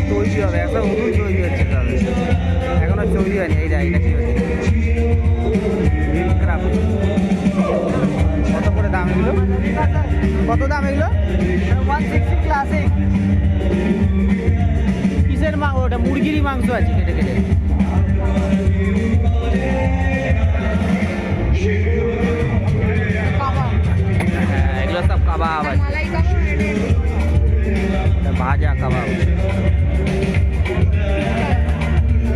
সব তৈরি হবে একদম নতুন তৈরি হচ্ছে তবে এখনও তৈরি হয়নি এই এটা কি হচ্ছে? ক্রাফট কত করে দাম এগুলো? কত দাম এগুলো? ওয়ান সিক্সটি ক্লাসিক কিসের মাংস ওটা মুরগিরই মাংস আছে কেটে কেটে। হ্যাঁ এগুলো সব কাবাব আছে। ভাজা কাবাব।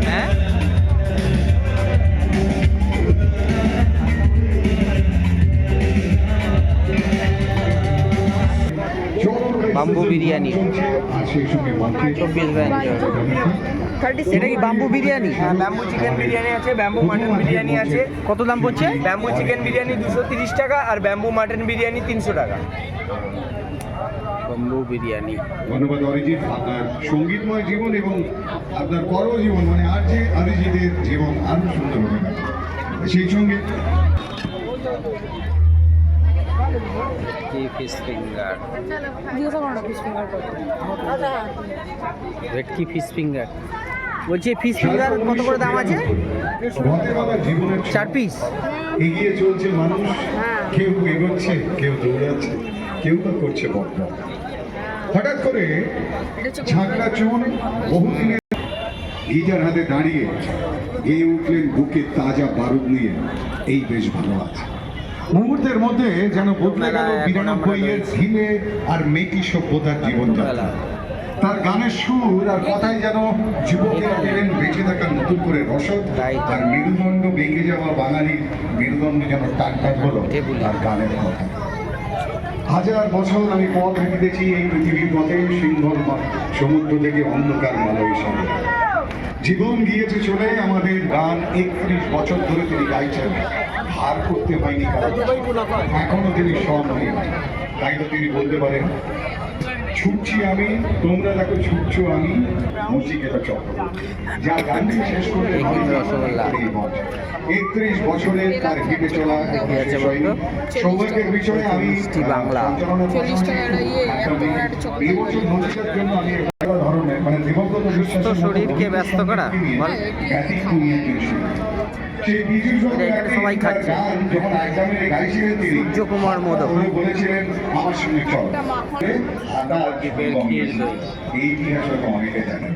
হ্যাঁ? বাম্বু বিরিয়ানি। চব্বিশ এটা কি বাম্বু বিরিয়ানি? হ্যাঁ ব্যাম্বু চিকেন বিরিয়ানি আছে ব্যাম্বু মাটন বিরিয়ানি আছে। কত দাম পড়ছে? ব্যাম্বু চিকেন বিরিয়ানি দুশো তিরিশ টাকা আর ব্যাম্বু মাটন বিরিয়ানি তিনশো টাকা। বাম্বু বিরিয়ানি। ধন্যবাদ অরিজিৎ। আপনার সঙ্গীতময় জীবন এবং আপনার কর্মজীবন মানে আর যে অরিজিতের জীবন আরও সুন্দর হবে। সেই সঙ্গে কি ফিশ ফিঙ্গার ভেটকি ফিশ বলছি ফিশ ফিঙ্গার কত করে দাম আছে চার পিস এগিয়ে চলছে মানুষ। কেউ এগোচ্ছে কেউ দৌড়াচ্ছে। কেউ বা করছে বদ্ধ হঠাৎ করে ঝাঁকড়া চুন বহুদিনের গিটার হাতে দাঁড়িয়ে গেয়ে উঠলেন বুকে তাজা বারুদ নিয়ে। এই বেশ ভালো আছে। মুহূর্তের মধ্যে যেন বদলে গেল বিরানব্বই এর ঝিলে আর মেকি সভ্যতার জীবনযাত্রা। তার গানের সুর আর কথাই যেন যুবকেরা পেলেন বেঁচে থাকার নতুন করে রসদ। তো। আর মেরুদণ্ড ভেঙে যাওয়া বাঙালির মেরুদণ্ড যেন টান টান হলো। আর গানের কথা হাজার বছর আমি পথ হাঁটিতেছি এই পৃথিবীর পথে, সিংহল সমুদ্র থেকে অন্ধকার মালয় সঙ্গে জীবন গিয়েছে চলে, আমাদের গান একত্রিশ বছর ধরে তিনি গাইছেন। হার করতে হয়নি এখনও তিনি সব নেই। তাই তো তিনি বলতে পারেন ছুটছি আমি তোমরা দেখো ছুটছো আমি চক্র যা গানটি শেষ করে। একত্রিশ বছরের তার হেঁটে চলা? সৌভাগ্যের বিষয়ে আমি বাংলা। ইয়ে, এই বছর জন্য আমি ধরনের মানে দিবঙ্গত বিশ্বাসের মতো শরীরকে ব্যস্ত করা, এটা এখানে সবাই খাচ্ছে। তিনি সূর্যকুমার মোদক। উনি বলেছিলেন আমার সঙ্গে চল একটা মাখন। হাঁটা আর দ্বীপের ক্ষীর দই। এই ইতিহাস হয়তো অনেকে জানেন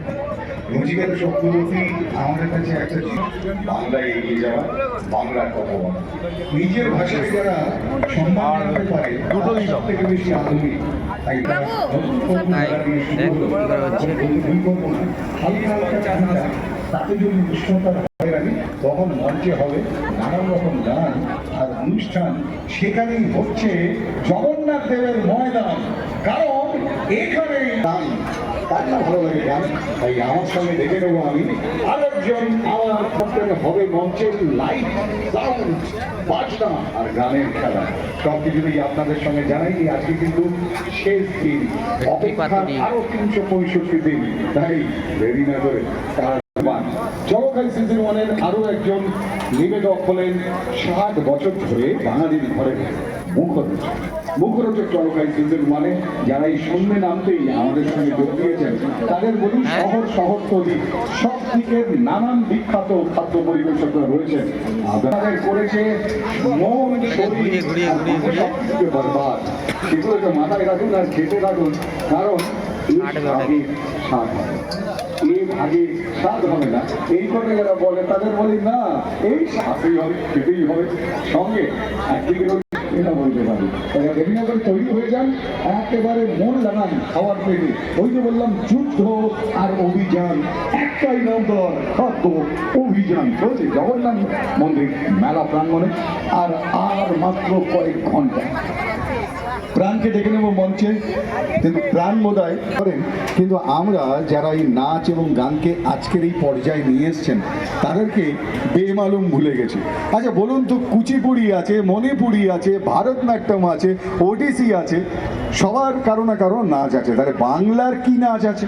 রোজিকার চক্রবর্তী আমাদের কাছে একটা জিনিস বাংলায় এগিয়ে যাওয়া বাংলার কথা বলা নিজের ভাষায় যারা সম্মান করতে পারে দুটোই সব থেকে বেশি আধুনিক তাই তারা নতুন নতুন তাই, ধারা দিয়ে শুরু দেখ, করবে। এবার হচ্ছে। কোনো ভুল করব না। হালকা হালকা ঠান্ডা, তাতে যদি উষ্ণতা ধরে রাখি তখন মঞ্চে হবে নানান রকম গান আর অনুষ্ঠান সেখানেই হচ্ছে জগন্নাথ দেবের ময়দান কারণ এখানে গান তার না ভালো লাগে গান তাই আমার সঙ্গে দেখে নেব আমি আরেকজন আমার পক্ষে হবে মঞ্চের লাইট সাউন্ড বাজনা আর গানের খেলা সব কিছুতেই আপনাদের সঙ্গে জানাই আজকে কিন্তু শেষ দিন অপেক্ষার পাতুরি। আরও তিনশো পঁয়ষট্টি দিন তাই দেরি না করে তার চমকাই সিজন ওয়ানের আরও একজন নিবেদক হলেন ষাট বছর ধরে বাঙালির ঘরে মুখরোচক মুখরোচক চমকাই সিজন ওয়ানে যারা এই সন্ধ্যে নামতেই আমাদের সঙ্গে যোগ দিয়েছেন তাদের বলি হ্যাঁ। শহর শহরতলি সব দিকের নানান বিখ্যাত খাদ্য পরিবেশকরা রয়েছেন। আপনাদের করেছে মন শরীর বরবাদ। সেগুলোকে মাথায় রাখুন আর খেতে রাখুন। কারণ আট এই ভাগে স্বাদ হবে না। এই কথা যারা বলে, তাদের বলি, না, এই স্বাদই হবে হবে। সঙ্গে একদিকে বলতে হয়ে যান, একেবারে মন লাগান খাওয়ার পেটে। ওই যে বললাম, যুদ্ধ আর অভিযান, একটাই নম্বর খাদ্য অভিযান। চলছে জগন্নাথ মন্দির মেলা প্রাঙ্গণে, আর আর মাত্র কয়েক ঘণ্টা। প্রাণকে ডেকে নেব মঞ্চে। কিন্তু প্রাণ বোধহয় করেন। কিন্তু আমরা যারা এই নাচ এবং গানকে আজকের এই পর্যায়ে নিয়ে এসছেন, তাদেরকে বেমালুম ভুলে গেছে। আচ্ছা বলুন তো, কুচিপুড়ি আছে, মণিপুরি আছে, ভারতনাট্যম আছে, ওডিসি আছে, সবার কারও না কারও নাচ আছে। তাহলে বাংলার কি নাচ আছে?